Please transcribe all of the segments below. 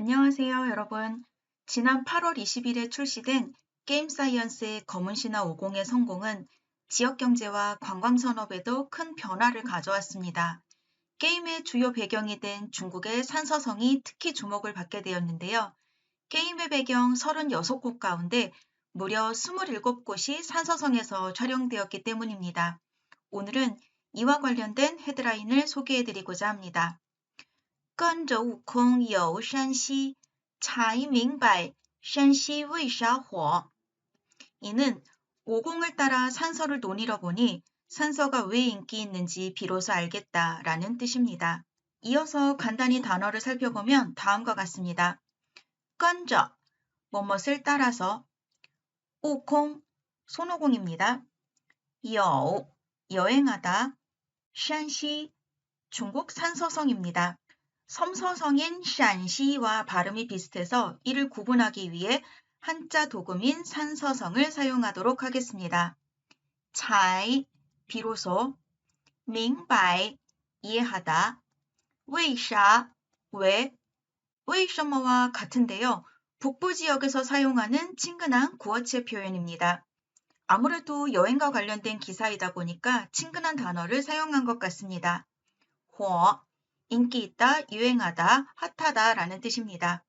안녕하세요, 여러분. 지난 8월 20일에 출시된 게임 사이언스의 검은 신화 50의 성공은 지역 경제와 관광 산업에도 큰 변화를 가져왔습니다. 게임의 주요 배경이 된 중국의 산서성이 특히 주목을 받게 되었는데요. 게임의 배경 36곳 가운데 무려 27곳이 산서성에서 촬영되었기 때문입니다. 오늘은 이와 관련된 헤드라인을 소개해드리고자 합니다. 跟着悟空游山西，才明白山西为啥火。 이는 오공을 따라 산서를 논의러 보니 산서가 왜 인기 있는지 비로소 알겠다라는 뜻입니다. 이어서 간단히 단어를 살펴보면 다음과 같습니다. 跟着 뭐뭇을 따라서 우콩 손오공입니다. 여 여행하다 샨시 중국 산서성입니다. 섬서성인 샨시와 발음이 비슷해서 이를 구분하기 위해 한자 도금인 산서성을 사용하도록 하겠습니다. 잘, 비로소, 밍바이, 이해하다, 왜샤, 왜, 왜셔머와 같은데요. 북부 지역에서 사용하는 친근한 구어체 표현입니다. 아무래도 여행과 관련된 기사이다 보니까 친근한 단어를 사용한 것 같습니다. 호, 인기 있다, 유행하다, 핫하다 라는 뜻입니다.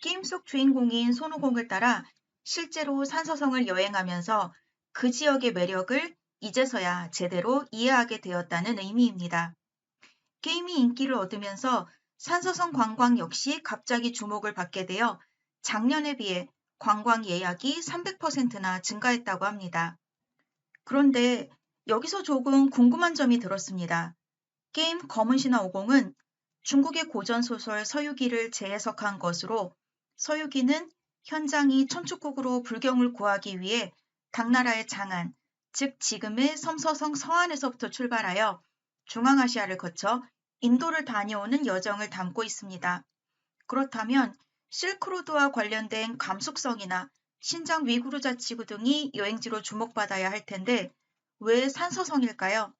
게임 속 주인공인 손오공을 따라 실제로 산서성을 여행하면서 그 지역의 매력을 이제서야 제대로 이해하게 되었다는 의미입니다. 게임이 인기를 얻으면서 산서성 관광 역시 갑자기 주목을 받게 되어 작년에 비해 관광 예약이 300%나 증가했다고 합니다. 그런데 여기서 조금 궁금한 점이 들었습니다. 게임 검은 신화 50은 중국의 고전 소설 서유기를 재해석한 것으로 서유기는 현장이 천축국으로 불경을 구하기 위해 당나라의 장안, 즉 지금의 섬서성 서안에서부터 출발하여 중앙아시아를 거쳐 인도를 다녀오는 여정을 담고 있습니다. 그렇다면 실크로드와 관련된 감속성이나 신장 위구르 자치구 등이 여행지로 주목받아야 할 텐데 왜 산서성일까요?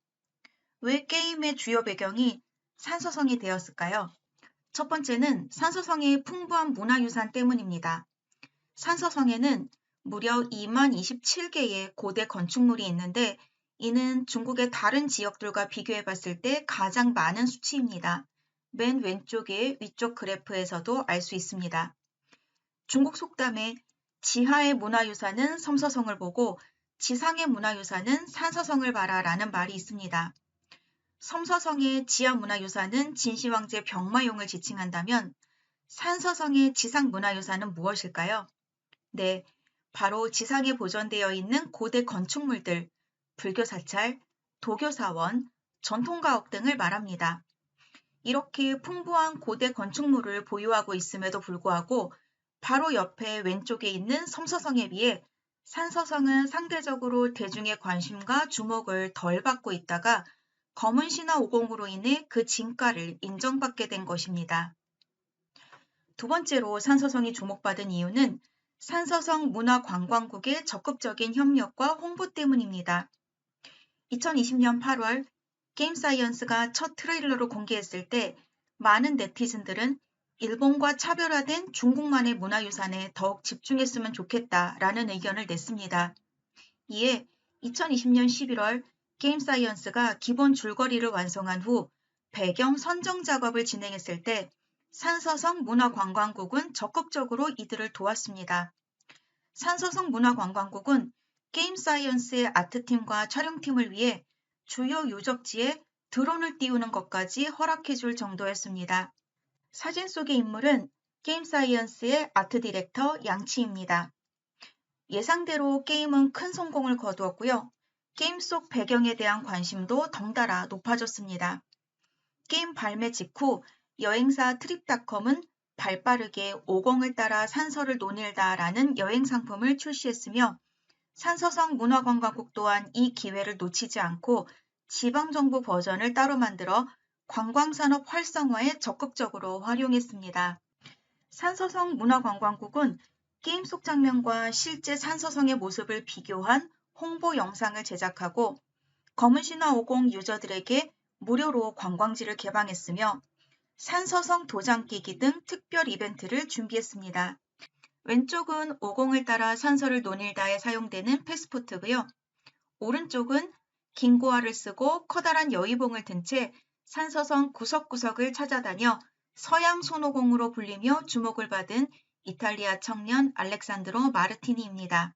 왜 게임의 주요 배경이 산서성이 되었을까요? 첫 번째는 산서성의 풍부한 문화유산 때문입니다. 산서성에는 무려 2만 27개의 고대 건축물이 있는데 이는 중국의 다른 지역들과 비교해 봤을 때 가장 많은 수치입니다. 맨 왼쪽의 위쪽 그래프에서도 알 수 있습니다. 중국 속담에 지하의 문화유산은 섬서성을 보고 지상의 문화유산은 산서성을 봐라 라는 말이 있습니다. 섬서성의 지하문화유산은 진시황제 병마용을 지칭한다면 산서성의 지상문화유산은 무엇일까요? 네, 바로 지상에 보존되어 있는 고대 건축물들, 불교사찰, 도교사원, 전통가옥 등을 말합니다. 이렇게 풍부한 고대 건축물을 보유하고 있음에도 불구하고 바로 옆에 왼쪽에 있는 섬서성에 비해 산서성은 상대적으로 대중의 관심과 주목을 덜 받고 있다가 검은 신화 50으로 인해 그 진가를 인정받게 된 것입니다. 두 번째로 산서성이 주목받은 이유는 산서성 문화관광국의 적극적인 협력과 홍보 때문입니다. 2020년 8월 게임 사이언스가 첫 트레일러로 공개했을 때 많은 네티즌들은 일본과 차별화된 중국만의 문화유산에 더욱 집중했으면 좋겠다라는 의견을 냈습니다. 이에 2020년 11월 게임 사이언스가 기본 줄거리를 완성한 후 배경 선정 작업을 진행했을 때 산서성 문화관광국은 적극적으로 이들을 도왔습니다. 산서성 문화관광국은 게임 사이언스의 아트팀과 촬영팀을 위해 주요 유적지에 드론을 띄우는 것까지 허락해줄 정도였습니다. 사진 속의 인물은 게임 사이언스의 아트 디렉터 양치입니다. 예상대로 게임은 큰 성공을 거두었고요. 게임 속 배경에 대한 관심도 덩달아 높아졌습니다. 게임 발매 직후 여행사 트립닷컴은 발빠르게 오공을 따라 산서를 논일다라는 여행 상품을 출시했으며 산서성 문화관광국 또한 이 기회를 놓치지 않고 지방정부 버전을 따로 만들어 관광산업 활성화에 적극적으로 활용했습니다. 산서성 문화관광국은 게임 속 장면과 실제 산서성의 모습을 비교한 홍보 영상을 제작하고 검은 신화 50 유저들에게 무료로 관광지를 개방했으며 산서성 도장 끼기 등 특별 이벤트를 준비했습니다. 왼쪽은 오공을 따라 산서를 논일다에 사용되는 패스포트고요. 오른쪽은 긴 고화를 쓰고 커다란 여의봉을 든 채 산서성 구석구석을 찾아다녀 서양 손오공으로 불리며 주목을 받은 이탈리아 청년 알렉산드로 마르티니입니다.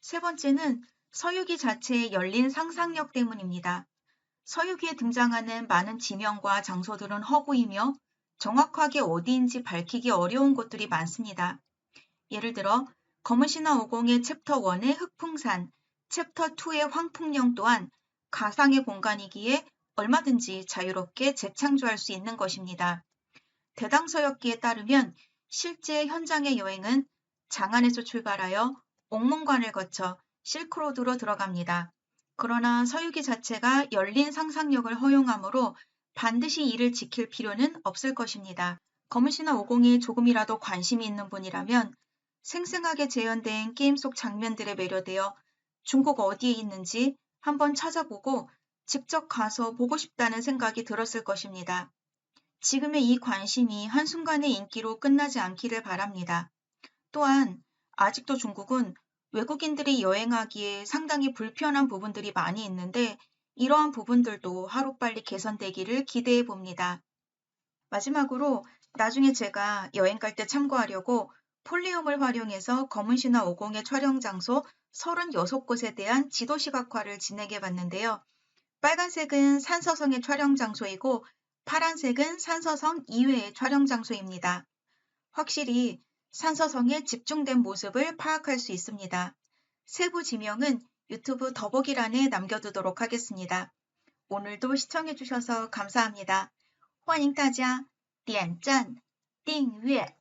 세 번째는 서유기 자체의 열린 상상력 때문입니다. 서유기에 등장하는 많은 지명과 장소들은 허구이며 정확하게 어디인지 밝히기 어려운 곳들이 많습니다. 예를 들어 검은 신화 50의 챕터 1의 흑풍산, 챕터 2의 황풍령 또한 가상의 공간이기에 얼마든지 자유롭게 재창조할 수 있는 것입니다. 대당서역기에 따르면 실제 현장의 여행은 장안에서 출발하여 옥문관을 거쳐 실크로드로 들어갑니다. 그러나 서유기 자체가 열린 상상력을 허용하므로 반드시 이를 지킬 필요는 없을 것입니다. 검은신화 50이 조금이라도 관심이 있는 분이라면 생생하게 재현된 게임 속 장면들에 매료되어 중국 어디에 있는지 한번 찾아보고 직접 가서 보고 싶다는 생각이 들었을 것입니다. 지금의 이 관심이 한순간의 인기로 끝나지 않기를 바랍니다. 또한 아직도 중국은 외국인들이 여행하기에 상당히 불편한 부분들이 많이 있는데 이러한 부분들도 하루빨리 개선되기를 기대해 봅니다. 마지막으로 나중에 제가 여행 갈 때 참고하려고 폴리움을 활용해서 검은 신화 50의 촬영 장소 36곳에 대한 지도 시각화를 진행해 봤는데요. 빨간색은 산서성의 촬영 장소이고 파란색은 산서성 이외의 촬영 장소입니다. 확실히 산서성의 집중된 모습을 파악할 수 있습니다. 세부 지명은 유튜브 더보기란에 남겨두도록 하겠습니다. 오늘도 시청해주셔서 감사합니다. 欢迎大家点赞、订阅。